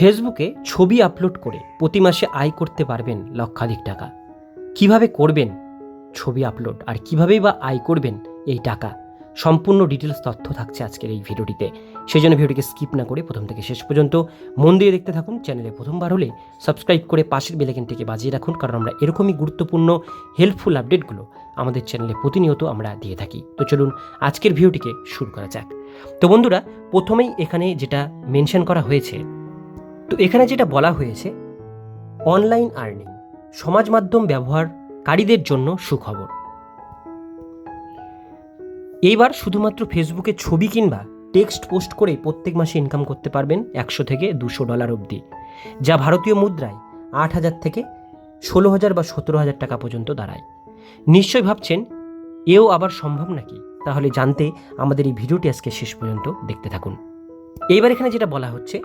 ফেসবুকে ছবি আপলোড করে প্রতি মাসে আয় করতে পারবেন লক্ষাধিক টাকা। কীভাবে করবেন ছবি আপলোড আর কিভাবেই বা আয় করবেন এই টাকা? সম্পূর্ণ ডিটেলস তথ্য থাকছে আজকের এই ভিডিওটিতে। সেই জন্য ভিডিওটিকে স্কিপ না করে প্রথম থেকে শেষ পর্যন্ত মন দিয়ে দেখতে থাকুন। চ্যানেলে প্রথমবার হলে সাবস্ক্রাইব করে পাশের বেলেকেনটিকে বাজিয়ে রাখুন, কারণ আমরা এরকমই গুরুত্বপূর্ণ হেল্পফুল আপডেটগুলো আমাদের চ্যানেলে প্রতিনিয়ত আমরা দিয়ে থাকি। তো চলুন আজকের ভিডিওটিকে শুরু করা যাক। তো বন্ধুরা, প্রথমেই এখানে যেটা মেনশন করা হয়েছে তো এখানে যেটা বলা হয়েছে অনলাইন আর্নিং সমাজ মাধ্যম ব্যবহারকারীদের জন্য সুখবর। এইবার শুধুমাত্র ফেসবুকে ছবি কিংবা টেক্সট পোস্ট করে প্রত্যেক মাসে ইনকাম করতে পারবেন একশো থেকে দুশো ডলার অবধি, যা ভারতীয় মুদ্রায় আট হাজার থেকে ষোলো হাজার বা সতেরো হাজার টাকা পর্যন্ত দাঁড়ায়। নিশ্চয় ভাবছেন, এও আবার সম্ভব নাকি? তাহলে জানতে আমাদের এই ভিডিওটি আজকে শেষ পর্যন্ত দেখতে থাকুন। এইবার এখানে যেটা বলা হচ্ছে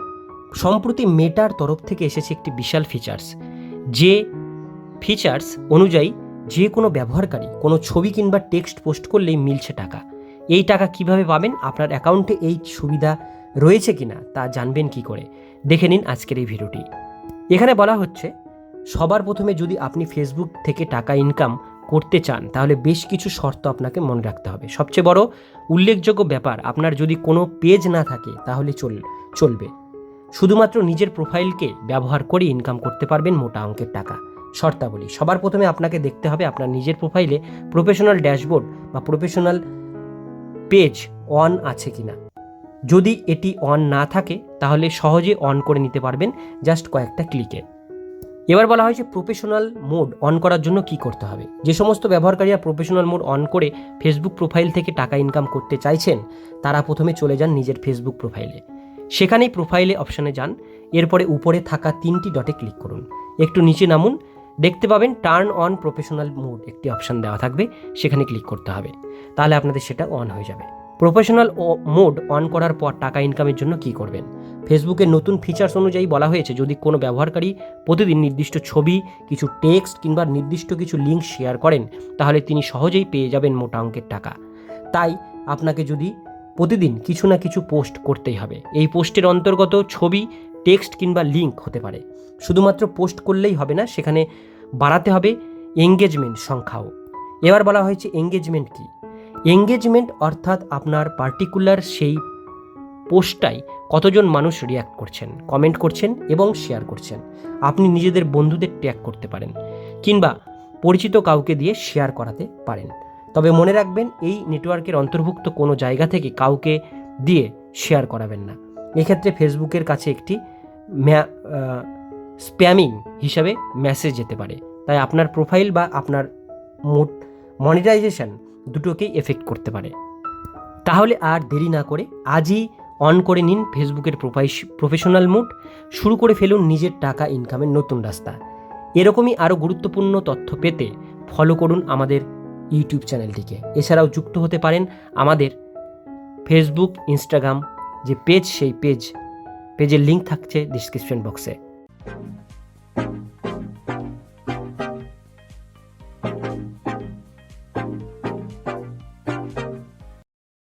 সম্প্রতি মেটার তরফ থেকে এসেছে একটি বিশাল ফিচার্স যে ফিচার্স অনুযায়ী যে কোনো ব্যবহারকারী কোনো ছবি কিংবা টেক্সট পোস্ট করলেই মিলছে টাকা। এই টাকা কীভাবে পাবেন, আপনার অ্যাকাউন্টে এই সুবিধা রয়েছে কিনা তা জানবেন কি করে? দেখে নিন আজকের এই ভিডিওটি এখানে বলা হচ্ছে, সবার প্রথমে যদি আপনি ফেসবুক থেকে টাকা ইনকাম করতে চান, তাহলে বেশ কিছু শর্ত আপনাকে মনে রাখতে হবে। সবচেয়ে বড় উল্লেখযোগ্য ব্যাপার, আপনার যদি কোনো পেজ না থাকে, তাহলে চল, চলবে। শুধুমাত্র নিজের প্রোফাইলকে ব্যবহার করে ইনকাম করতে পারবেন মোটা অঙ্কের টাকা। শর্তাবলী, সবার প্রথমে আপনাকে দেখতে হবে আপনার নিজের প্রোফাইলে প্রফেশনাল ড্যাশবোর্ড বা প্রফেশনাল পেজ অন আছে কিনা। যদি এটি অন না থাকে, তাহলে সহজে অন করে নিতে পারবেন জাস্ট কয়েকটা ক্লিকে এবার বলা হয়েছে প্রফেশনাল মোড অন করার জন্য কি করতে হবে? যে সমস্ত ব্যবহারকারীরা প্রফেশনাল মোড অন করে ফেসবুক প্রোফাইল থেকে টাকা ইনকাম করতে চাইছেন, তারা প্রথমে চলে যান নিজের ফেসবুক প্রোফাইলে সেখানেই প্রোফাইলে অপশানে যান। এরপরে উপরে থাকা তিনটি ডটে ক্লিক করুন। একটু নিচে নামুন। দেখতে পাবেন টার্ন অন প্রফেশনাল মোড একটি অপশান দেওয়া থাকবে। সেখানে ক্লিক করতে হবে। তাহলে আপনাদের সেটা অন হয়ে যাবে। প্রফেশনাল মোড অন করার পর টাকা ইনকামের জন্য কি করবেন? ফেসবুকের নতুন ফিচার্স অনুযায়ী বলা হয়েছে, যদি কোনো ব্যবহারকারী প্রতিদিন নির্দিষ্ট ছবি, কিছু টেক্সট কিংবা নির্দিষ্ট কিছু লিঙ্ক শেয়ার করেন, তাহলে তিনি সহজেই পেয়ে যাবেন মোটা অঙ্কের টাকা। তাই আপনাকে যদি প্রতিদিন কিছু না কিছু পোস্ট করতেই হবে। এই পোস্টের অন্তর্গত ছবি, টেক্সট কিংবা লিঙ্ক হতে পারে। শুধুমাত্র পোস্ট করলেই হবে না, সেখানে বাড়াতে হবে এঙ্গেজমেন্ট সংখ্যাও। এবার বলা হয়েছে এঙ্গেজমেন্ট কি? এঙ্গেজমেন্ট অর্থাৎ আপনার পার্টিকুলার সেই পোস্টটাই কতজন মানুষ রিয়্যাক্ট করছেন কমেন্ট করছেন এবং শেয়ার করছেন। আপনি নিজেদের বন্ধুদের ট্যাগ করতে পারেন কিংবা পরিচিত কাউকে দিয়ে শেয়ার করাতে পারেন। তবে মনে রাখবেন, এই নেটওয়ার্কের অন্তর্ভুক্ত কোনো জায়গা থেকে কাউকে দিয়ে শেয়ার করাবেন না। এক্ষেত্রে ফেসবুকের কাছে একটি স্প্যামিং হিসাবে মেসেজ যেতে পারে। তাই আপনার প্রোফাইল বা আপনার মোট মনিটাইজেশন দুটোকেই এফেক্ট করতে পারে। তাহলে আর দেরি না করে আজই অন করে নিন ফেসবুকের প্রফেশনাল মুড, শুরু করে ফেলুন নিজের টাকা ইনকামের নতুন রাস্তা। এরকমই আরও গুরুত্বপূর্ণ তথ্য পেতে ফলো করুন আমাদের ইউটিউব চ্যানেলটিকে। এছাড়াও যুক্ত হতে পারেন আমাদের ফেসবুক ইনস্টাগ্রাম যে পেজ সেই পেজ পেজের লিঙ্ক থাকছে ডিসক্রিপশন বক্সে